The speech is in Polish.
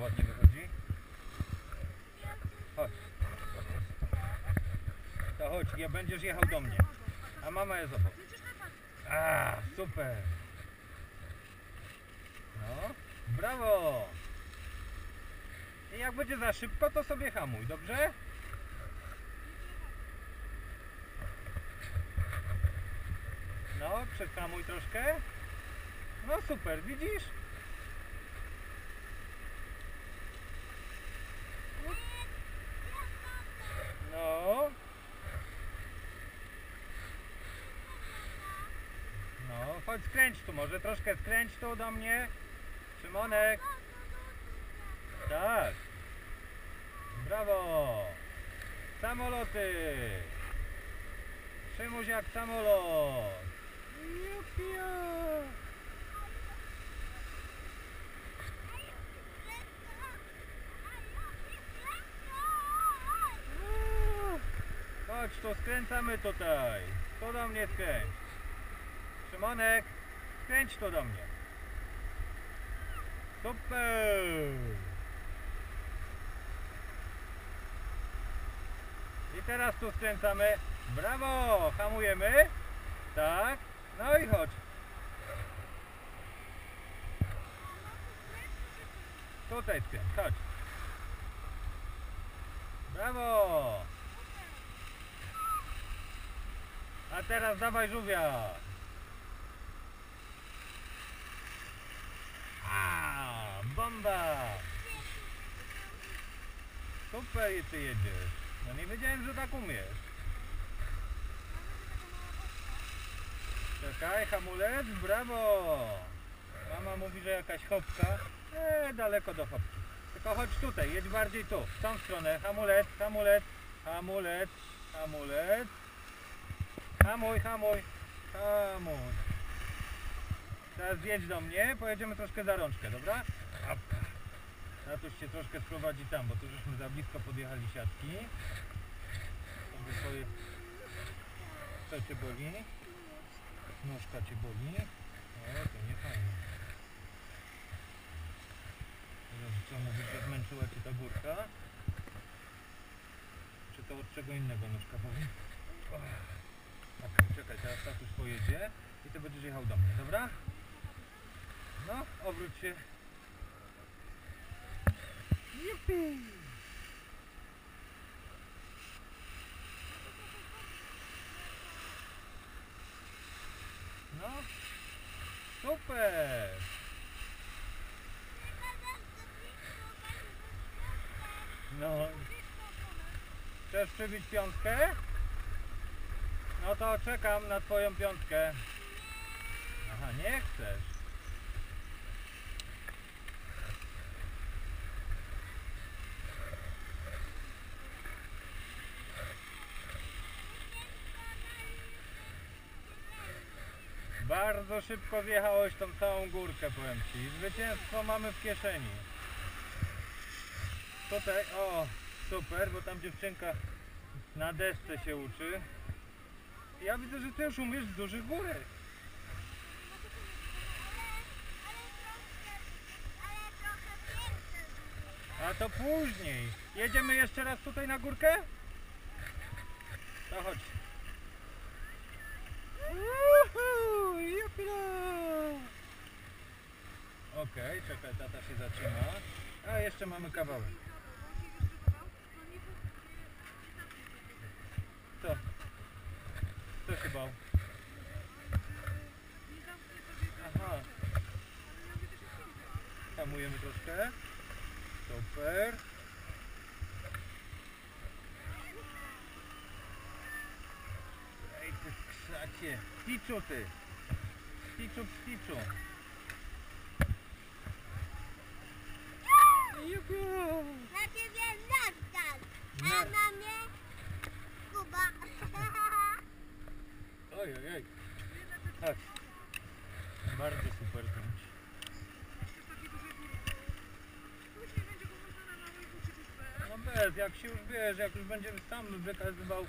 ładnie wychodzi. Chodź. To chodź, ja będziesz jechał do mnie. A mama jest obok. A, super. No, brawo. I jak będzie za szybko, to sobie hamuj, dobrze? No, przyhamuj troszkę. No super, widzisz? No. No, chodź skręć tu, może troszkę skręć tu do mnie. Szymonek. Tak. Brawo. Samoloty. Szymuś jak samolot. Jupio. Chodź, to skręcamy tutaj. To do mnie skręć. Szymonek, skręć to do mnie. Super. I teraz tu skręcamy. Brawo! Hamujemy. Tak. No i chodź. Tutaj skręć, chodź. Brawo! A teraz dawaj żółwia. A, bomba! Super ty jedziesz. No nie wiedziałem, że tak umiesz. Czekaj, hamulec, brawo! Mama mówi, że jakaś chopka. Eee, daleko do chopki. Tylko chodź tutaj, jedź bardziej tu, w tą stronę. Hamulec, hamulec, hamulec, hamulec. Hamuj, hamuj, hamuj. Teraz jedź do mnie, pojedziemy troszkę za rączkę, dobra? Tatuś się troszkę sprowadzi tam, bo tu żeśmy za blisko podjechali siatki. Sobie. Co cię boli? Nóżka cię boli? O, to nie fajnie. Co, mówisz, że zmęczyła cię ta górka? Czy to od czego innego nóżka boli? Ok, czekaj, teraz tatuś pojedzie i ty będziesz jechał do mnie, dobra? No, obróć się. No, super! No, chcesz przybić piątkę? No to czekam na twoją piątkę. Aha, nie chcesz. Bardzo szybko wjechałeś tą całą górkę, powiem Ci. Zwycięstwo mamy w kieszeni. Tutaj, o, super, bo tam dziewczynka na desce się uczy. Ja widzę, że Ty już umiesz z dużych górek. A to później. Jedziemy jeszcze raz tutaj na górkę? To chodź. Okej, czekaj, tata się zatrzyma. A jeszcze mamy kawałek. Co? Kto się bał? Aha. Hamujemy troszkę. Super. Ej, ty krzacie. Sticzu ty. Sticzu, sticzu. Juhu. Na ciebie nastal, a Na- na mnie Kuba. Oj, oj, oj. Chodź. Bardzo super zdjęcie. No bez, jak się już wiesz, jak już będziemy sam wykazywał.